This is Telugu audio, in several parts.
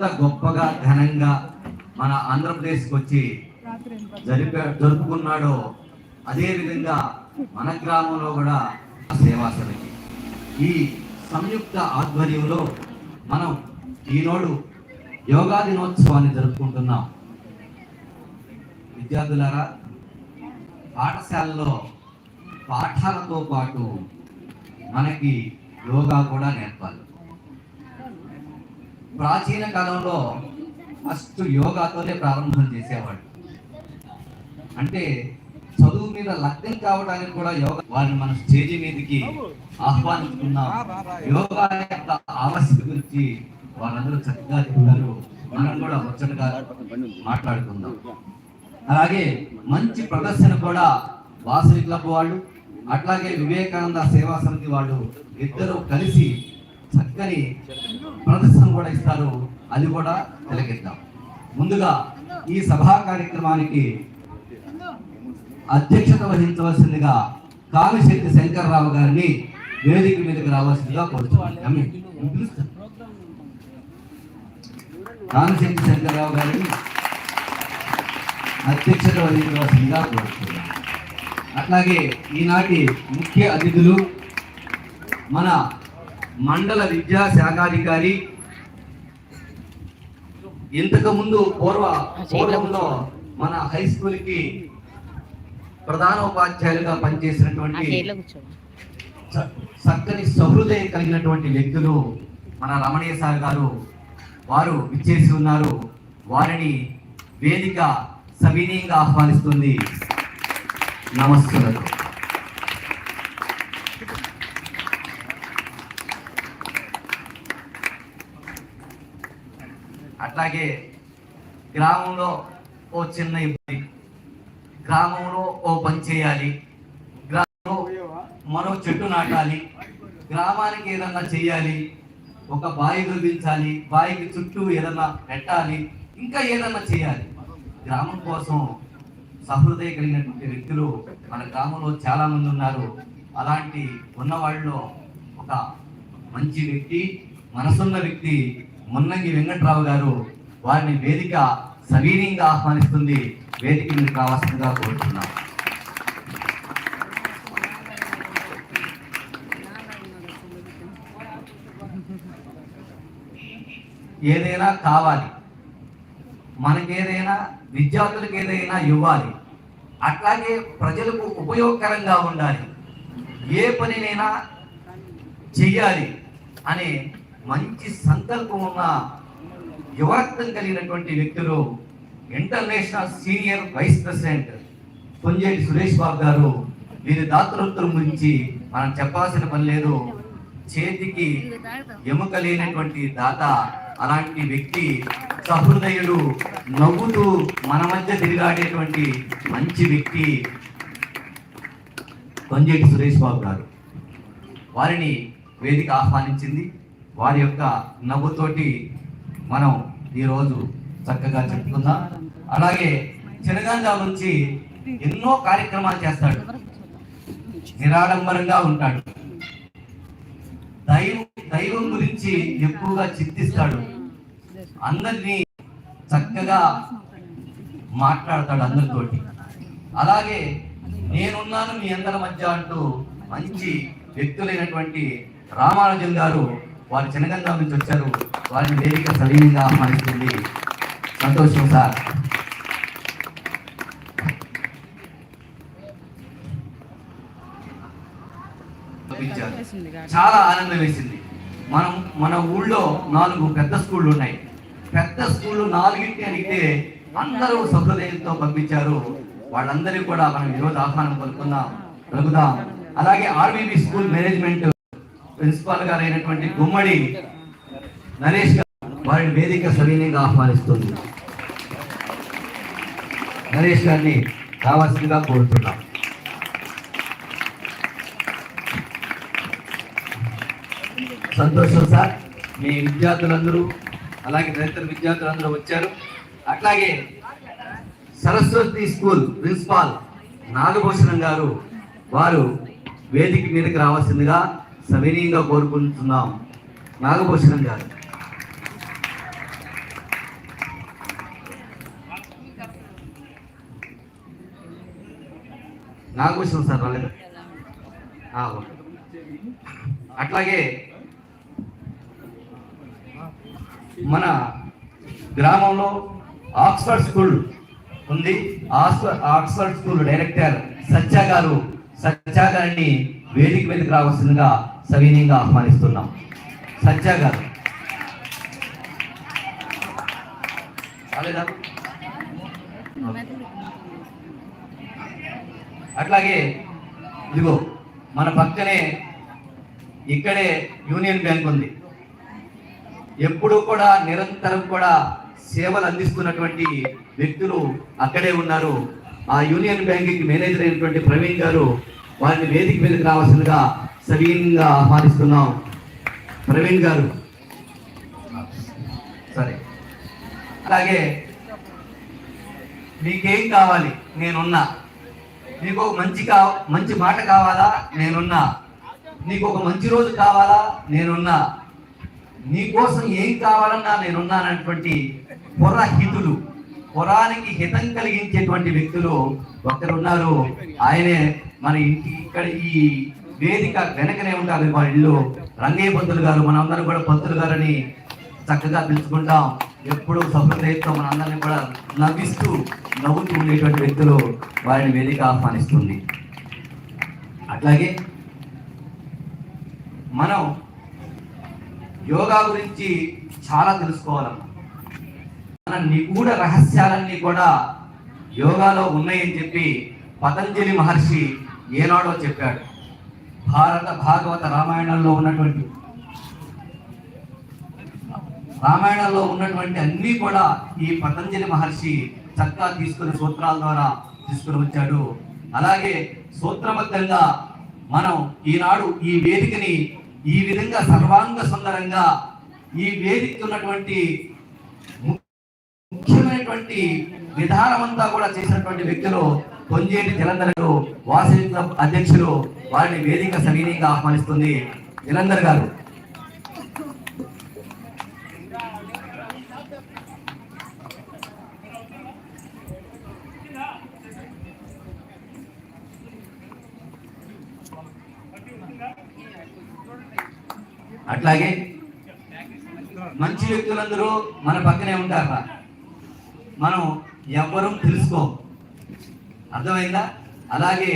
ఎంత గొప్పగా ఘనంగా మన ఆంధ్రప్రదేశ్కి వచ్చి జరిపే జరుపుకున్నాడో అదేవిధంగా మన గ్రామంలో కూడా సేవా సమితి. ఈ సంయుక్త ఆధ్వర్యంలో మనం ఈనాడు యోగా దినోత్సవాన్ని జరుపుకుంటున్నాం. విద్యార్థులారా పాఠశాలలో పాఠాలతో పాటు మనకి యోగా కూడా నేర్పాలి. ప్రాచీన కాలంలో ఫస్ట్ యోగాతోనే ప్రారంభం చేసేవాడు అంటే చదువు మీద లగ్నం కావడానికి కూడా యోగా వారిని మన స్టేజ్ మీదకి ఆహ్వానించుకున్నాం యోగా యొక్క ఆవశ్యకత గురించి వాళ్ళందరూ చక్కగా చెప్తారు మనం కూడా ముచ్చటగా మాట్లాడుకుందాం. అలాగే మంచి ప్రదర్శన కూడా వాసవి క్లబ్ వాళ్ళు అట్లాగే వివేకానంద సేవా సమితి వాళ్ళు ఇద్దరు కలిసి చక్కని ప్రదర్శన కూడా ఇస్తారు. అది కూడా తిలకిద్దాం ముందుగా ఈ సభా కార్యక్రమానికి అధ్యక్షత వహించవలసిందిగా కామిశెట్టి శంకర్రావు గారిని వేదిక మీదకి రావాల్సిందిగా కోరుతున్నాను కామిశెట్టి శంకర్రావు గారిని అధ్యక్షత వహించవలసిందిగా కోరుతున్నాను అట్లాగే ఈనాటి ముఖ్య అతిథులు మన మండల విద్యా శాఖాధికారి. ఇంతకు ముందు పూర్వ పూర్వంలో మన హై స్కూల్కి ప్రధాన ఉపాధ్యాయులుగా పనిచేసినటువంటి చక్కని సహృదయం కలిగినటువంటి వ్యక్తులు మన రమణీయ సార్ గారు. వారు విచ్చేసి ఉన్నారు. వారిని వేదిక సవినీయంగా ఆహ్వానిస్తుంది. నమస్కారం. అట్లాగే గ్రామంలో ఓ చిన్న ఇబ్బంది. గ్రామంలో ఓ పని చేయాలి. గ్రామంలో మరో చెట్టు నాటాలి. గ్రామానికి ఏదన్నా చేయాలి. ఒక బావి నిర్మించాలి. బావికి చుట్టూ ఏదన్నా పెట్టాలి. ఇంకా ఏదన్నా చేయాలి. గ్రామం కోసం సహృదయ కలిగినటువంటి వ్యక్తులు మన గ్రామంలో చాలా మంది ఉన్నారు. అలాంటి ఉన్న వాళ్ళలో ఒక మంచి వ్యక్తి మనసున్న వ్యక్తి మున్నంగి వెంకట్రావు గారు వారిని వేదిక సవీనీయంగా ఆహ్వానిస్తుంది. వేదిక మీరు కావాల్సిందిగా కోరుతున్నాం. ఏదైనా కావాలి. మనకేదైనా విద్యార్థులకు ఏదైనా ఇవ్వాలి. అట్లాగే ప్రజలకు ఉపయోగకరంగా ఉండాలి. ఏ పనినైనా చెయ్యాలి అనే మంచి సంకల్పం ఉన్న యువత్వం కలిగినటువంటి వ్యక్తులు international senior vice president Ponjeti Suresh Babu garu. వీరి దాతృత్వం గురించి మనం చెప్పాల్సిన పని లేదు. చేతికి ఎముక లేనటువంటి దాత అలాంటి వ్యక్తి సహృదయుడు నవ్వుతూ మన మధ్య తిరిగాడేటువంటి మంచి వ్యక్తి కొంజేటి సురేష్ బాబు గారు. వారిని వేదిక ఆహ్వానించింది. వారి యొక్క నవ్వుతోటి మనం ఈరోజు చక్కగా చెప్పుకుందాం. అలాగే చినగంజా నుంచి ఎన్నో కార్యక్రమాలు చేస్తాడు. నిరాడంబరంగా ఉంటాడు. దైవం దైవం గురించి ఎక్కువగా చింతిస్తాడు. అందరినీ చక్కగా మాట్లాడతాడు అందరితోటి. అలాగే నేనున్నాను మీ అందరి మధ్య అంటూ మంచి వ్యక్తులైనటువంటి రామానుజన్ గారు వాళ్ళు చిన్నగంగా నుంచి వచ్చారు. వారిని వేదిక సలీనంగా ఆహ్వానిస్తుంది. సంతోషం సార్. చాలా ఆనందం వేసింది. మనం మన ఊళ్ళో నాలుగు పెద్ద స్కూళ్ళు ఉన్నాయి. పెద్ద స్కూళ్ళు నాలుగింటి అడిగితే అందరూ సహృదయంతో పంపించారు. వాళ్ళందరికీ కూడా మనం ఈరోజు ఆహ్వానం పలుకుందాం పలుకుదాం అలాగే ఆర్బీబీ స్కూల్ మేనేజ్మెంట్ ప్రిన్సిపాల్ గారు అయినటువంటి గుమ్మడి నరేష్ గారు వారిని వేదిక సవినీయంగా ఆహ్వానిస్తుంది. నరేష్ గారిని కావాల్సిందిగా కోరుతున్నాం. సంతోషం సార్. మీ విద్యార్థులందరూ అలాగే తదితర విద్యార్థులందరూ వచ్చారు. అట్లాగే సరస్వతి స్కూల్ ప్రిన్సిపాల్ నాగభూషణం గారు వారు వేదిక మీదకి రావాల్సిందిగా సవినీయంగా కోరుకుంటున్నాం నాగభూషణం గారు. నాగభూషణం సార్ రాలేదు అట్లాగే మన గ్రామంలో ఆక్స్ఫర్డ్ స్కూల్ ఉంది. Oxford school director Satya garu Satya గారిని వేదిక మీదకి రావాల్సిందిగా సవినీయంగా ఆహ్వానిస్తున్నాం. సత్య గారు. అట్లాగే ఇదిగో మన పక్కనే ఇక్కడే యూనియన్ బ్యాంక్ ఉంది. ఎప్పుడు కూడా నిరంతరం కూడా సేవలు అందిస్తున్నటువంటి వ్యక్తులు అక్కడే ఉన్నారు. ఆ యూనియన్ బ్యాంక్ మేనేజర్ అయినటువంటి ప్రవీణ్ గారు వారిని వేదిక మీదకి రావాల్సిందిగా సవీనంగా ఆహ్వానిస్తున్నాం. ప్రవీణ్ గారు. సరే. అలాగే మీకేం కావాలి? నేనున్నా. నీకు ఒక మంచి కా మంచి మాట కావాలా? నేనున్నా. నీకు ఒక మంచి రోజు కావాలా? నేనున్నా. నీకోసం ఏం కావాలన్నా నేనున్నానటువంటి పురహితులు పురానికి హితం కలిగించేటువంటి వ్యక్తులు ఒకరున్నారు ఆయనే మన ఇంటి ఇక్కడ ఈ వేదిక వెనకనే ఉంటారు మా ఇల్లు. రంగయ్య పంతులు గారు మనందరం కూడా పంతులు గారని చక్కగా పిలుచుకుంటాం. ఎప్పుడు సహృదయంతో మన అందరిని కూడా నవ్విస్తూ నవ్వుతూ ఉండేటువంటి వ్యక్తులు వారిని వేదిక ఆహ్వానిస్తుంది. అట్లాగే మనం యోగా గురించి చాలా తెలుసుకోవాలమ్మా. మన నిగూఢ రహస్యాలన్నీ కూడా యోగాలో ఉన్నాయని చెప్పి పతంజలి మహర్షి ఏనాడో చెప్పాడు. భారత భాగవత రామాయణంలో ఉన్నటువంటి రామాయణంలో ఉన్నటువంటి అన్నీ కూడా ఈ పతంజలి మహర్షి చక్కగా తీసుకున్న సూత్రాల ద్వారా తీసుకుని వచ్చాడు. అలాగే సూత్రబద్ధంగా మనం ఈనాడు ఈ వేదికని ఈ విధంగా సర్వాంగ సుందరంగా ఈ వేదిక ఉన్నటువంటి ముఖ్యమైనటువంటి విధానమంతా కూడా చేసినటువంటి వ్యక్తులు పొంజేటి జలంధరుడు వాసవి క్లబ్ అధ్యక్షులు వారిని వేదిక సవినీయంగా ఆహ్వానిస్తుంది జలంధర్ గారు. అట్లాగే మంచి వ్యక్తులందరూ మన పక్కనే ఉంటారా? మనం ఎవ్వరూ తెలుసుకోం. అర్థమైందా? అలాగే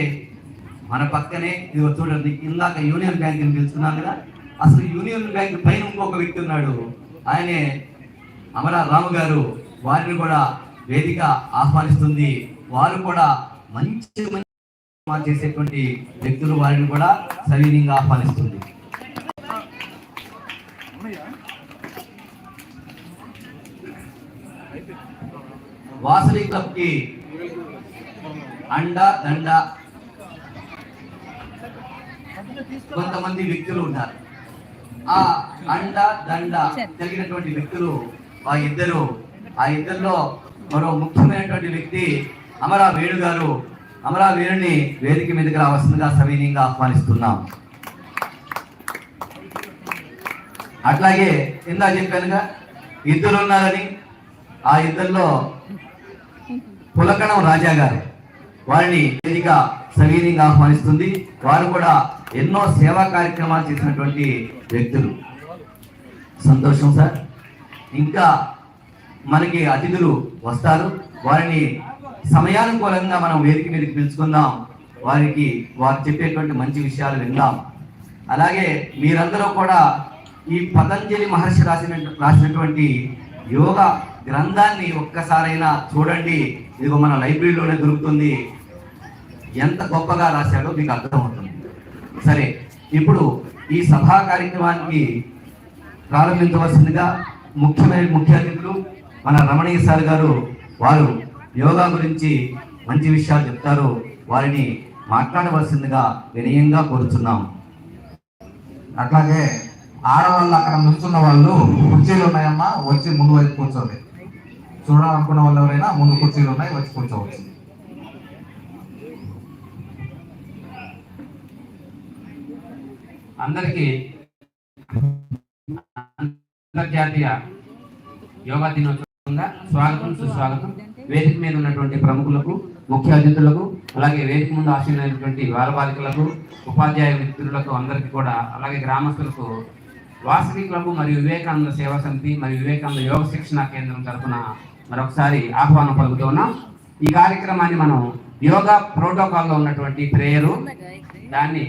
మన పక్కనే ఇది చూడండి ఇందాక యూనియన్ బ్యాంక్ అని కదా? అసలు యూనియన్ బ్యాంక్ పైన ఇంకొక వ్యక్తి ఉన్నాడు. ఆయనే అమరా రాము గారు. వారిని కూడా వేదిక ఆహ్వానిస్తుంది. వారు కూడా మంచి మంచి చేసేటువంటి వ్యక్తులు వారిని కూడా సవీనంగా ఆహ్వానిస్తుంది. వాసవి క్లబ్కి అండ దండ. కొంతమంది వ్యక్తులు ఉన్నారు. ఆ అండ దండ కలిగినటువంటి వ్యక్తులు ఆ ఇద్దరు ఆ ఇద్దరిలో మరో ముఖ్యమైనటువంటి వ్యక్తి అమరా వేణు గారు. అమరా వేణుని వేదిక మీదకి రావాల్సిందిగా సవినీయంగా ఆహ్వానిస్తున్నాం. అట్లాగే ఇందా చెప్పానుగా ఇద్దరు ఉన్నారని ఆ ఇద్దరిలో పులకణం రాజా గారు. వారిని వేదిక సవీరంగా ఆహ్వానిస్తుంది. వారు కూడా ఎన్నో సేవా కార్యక్రమాలు చేసినటువంటి వ్యక్తులు. సంతోషం సార్. ఇంకా మనకి అతిథులు వస్తారు. వారిని సమయానుకూలంగా మనం వేదిక మీదకి పిలుచుకుందాం. వారికి వారు చెప్పేటువంటి మంచి విషయాలు విందాం. అలాగే మీరందరూ కూడా ఈ పతంజలి మహర్షి రాసిన రాసినటువంటి యోగా గ్రంథాన్ని ఒక్కసారైనా చూడండి. ఇదిగో మన లైబ్రరీలోనే దొరుకుతుంది. ఎంత గొప్పగా రాశాడో మీకు అర్థమవుతుంది. సరే ఇప్పుడు ఈ సభా కార్యక్రమానికి ప్రారంభించవలసిందిగా ముఖ్యమైన ముఖ్య అతిథులు మన రమణీయ సార్ గారు వారు యోగా గురించి మంచి విషయాలు చెప్తారు. వారిని మాట్లాడవలసిందిగా వినయంగా కోరుతున్నాం అట్లాగే ఆడవాళ్ళు అక్కడ నిల్చున్న వాళ్ళు కుర్చీలు ఉన్నాయమ్మా వచ్చి ముందు వైపు కూర్చోండి. చూడాలనుకున్న వాళ్ళు ఎవరైనా ముందు కుర్చీలు ఉన్నాయి వచ్చి కూర్చోవచ్చు. అందరికీ అంతర్జాతీయ యోగా దినోత్సవంగా స్వాగతం సుస్వాగతం. వేదిక మీద ఉన్నటువంటి ప్రముఖులకు ముఖ్య అతిథులకు అలాగే వేదిక ముందు ఆశీలైనటువంటి బాల బాలికలకు ఉపాధ్యాయ మిత్రులకు అందరికీ కూడా అలాగే గ్రామస్తులకు వాసవి క్లబ్ మరియు వివేకానంద సేవా సమితి మరియు వివేకానంద యోగ శిక్షణ కేంద్రం తరఫున మరొకసారి ఆహ్వానం పలుకుతున్నాం ఈ కార్యక్రమాన్ని మనం యోగా ప్రోటోకాల్లో ఉన్నటువంటి ప్రేయరు దాన్ని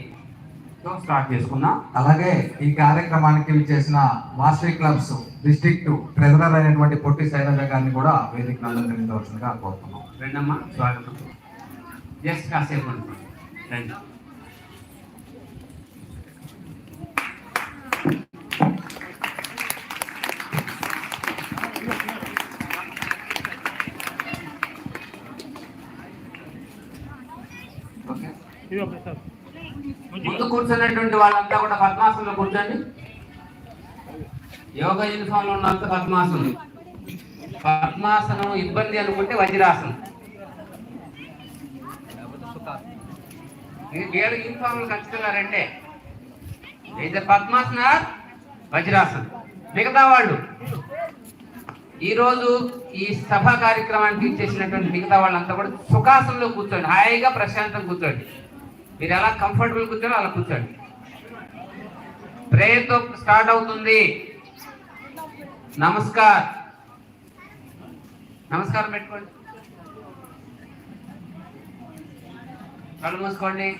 స్టార్ట్ చేసుకుందాం. అలాగే ఈ కార్యక్రమానికి చేసిన మాస్టర్ క్లబ్స్ డిస్ట్రిక్ట్ ట్రెజరర్ అయినటువంటి పొట్టి శైలజ గారిని కూడా వేదిక అలంకరించవలసిందిగా కోరుతున్నాం. రెండమ్మ స్వాగతం. జస్ట్ కాసేపు రండి కూర్చున్నటువంటి వాళ్ళంతా కూడా పద్మాసనంలో కూర్చోండి. యోగా యూనిఫామ్లో ఉన్నంత పద్మాసనం. పద్మాసనం ఇబ్బంది అనుకుంటే వజ్రాసనం. ఇది యూనిఫామ్లు ఖచ్చితంగా రెండే. అయితే పద్మాసన వజ్రాసనం. మిగతా వాళ్ళు ఈరోజు ఈ సభ కార్యక్రమానికి ఇచ్చేసినటువంటి మిగతా వాళ్ళంతా కూడా సుఖాసనంలో కూర్చోండి. హాయిగా ప్రశాంతంగా కూర్చోండి. మీరు ఎలా కంఫర్టబుల్ కూర్చోరో అలా కూర్చోండి. ప్రేయర్తో స్టార్ట్ అవుతుంది. నమస్కార్. నమస్కారం పెట్టుకోండి. కళ్ళు మూసుకోండి.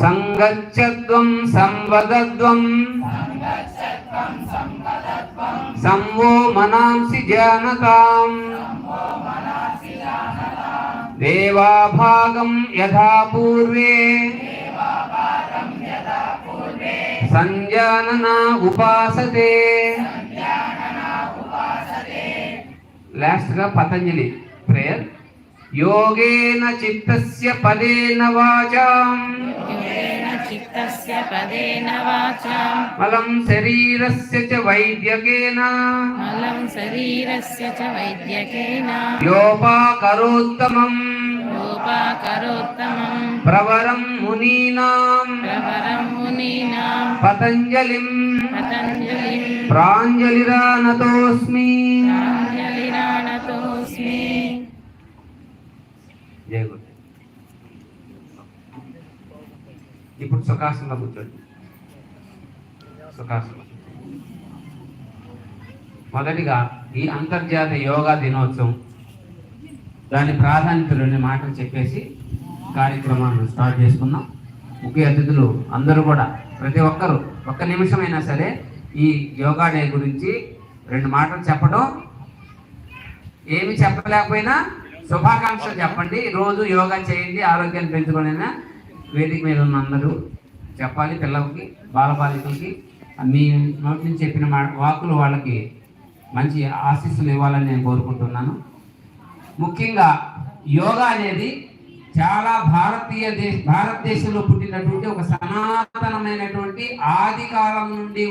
సంగచ్చత్వం సంవదత్వం. సంవో మనాంసి జానతాం. దేవాభాగం యథా పూర్వే. సంజాననా ఉపాసతే. లాస్ట్గా పతంజలి ప్రేయర్ యోగేన చిత్తస్య పదేన వాచాం. तस्य पदेन वाचा मलं शरीरस्य च वैद्यकेन मलं शरीरस्य च वैद्यकेन योपाकरोत्तमम् योपाकरोत्तमम् प्रवरं मुनीनां प्रवरं मुनीनां पतञ्जलिं पतञ्जलिं प्राञ्जलिरानतोऽस्मि प्राञ्जलिरानतोऽस्मि जय गुरु ఇప్పుడు సుఖాసనంలో కూర్చోండి సుఖాసనం మొదటిగా ఈ అంతర్జాతీయ యోగా దినోత్సవం దాని ప్రాధాన్యతలోని మాటలు చెప్పేసి కార్యక్రమాన్ని స్టార్ట్ చేసుకుందాం ముఖ్య అతిథులు అందరూ కూడా ప్రతి ఒక్కరు ఒక్క నిమిషమైనా సరే ఈ యోగా డే గురించి రెండు మాటలు చెప్పడం. ఏమి చెప్పలేకపోయినా శుభాకాంక్షలు చెప్పండి. రోజు యోగా చేయండి ఆరోగ్యాన్ని పెంచుకోనైనా వేదిక మీద ఉన్న అందరూ చెప్పాలి పిల్లలకి బాలబాలికలకి మీ నోటి నుంచి చెప్పిన మా వాకులు వాళ్ళకి మంచి ఆశీస్సులు ఇవ్వాలని నేను కోరుకుంటున్నాను. ముఖ్యంగా యోగా అనేది చాలా భారతీయ దేశ భారతదేశంలో పుట్టినటువంటి ఒక సనాతనమైనటువంటి ఆది కాలం నుండి